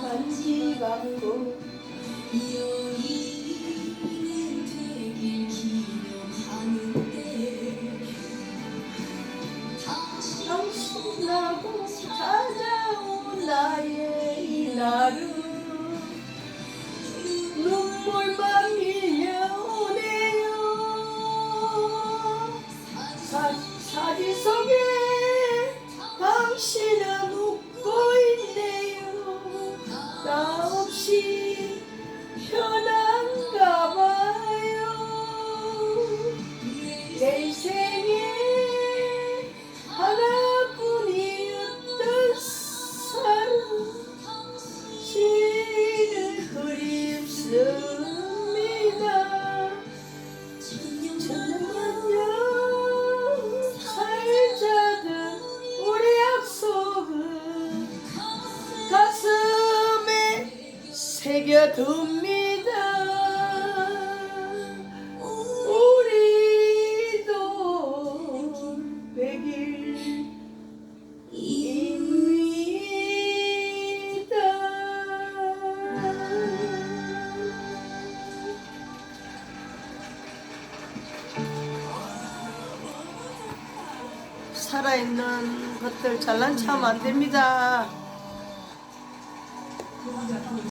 반지 갖고 당신하고 찾아온 나의 이날은 눈물만 밀려오네요. 사, 사진 속에 나 새겨둡니다 우리도 백일입니다 살아있는 것들 잘난 체하면 안 됩니다.